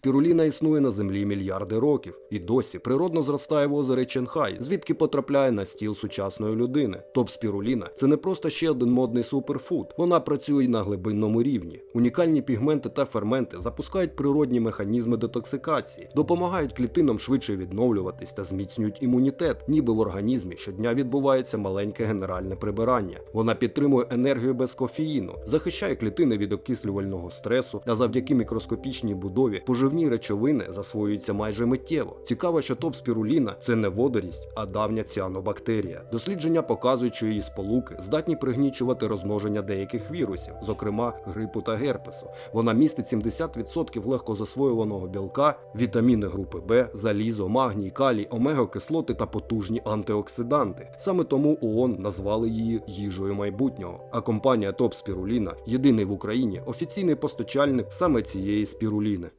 Спіруліна існує на землі мільярди років і досі природно зростає в озері Ченхай, звідки потрапляє на стіл сучасної людини. Топ-спіруліна це не просто ще один модний суперфуд. Вона працює на глибинному рівні. Унікальні пігменти та ферменти запускають природні механізми детоксикації, допомагають клітинам швидше відновлюватись та зміцнюють імунітет, ніби в організмі щодня відбувається маленьке генеральне прибирання. Вона підтримує енергію без кофеїну, захищає клітини від окислювального стресу, а завдяки мікроскопічній будові поживні речовини засвоюються майже миттєво. Цікаво, що топ-спіруліна це не водорість, а давня ціанобактерія. Дослідження показують, що її сполуки здатні пригнічувати розмноження деяких вірусів, зокрема грипу та герпесу. Вона містить 70% легкозасвоюваного білка, вітаміни групи Б, залізо, магній, калій, омега-кислоти та потужні антиоксиданти. Саме тому ООН назвали її їжею майбутнього. А компанія Топ Спіруліна єдиний в Україні офіційний постачальник саме цієї спіруліни.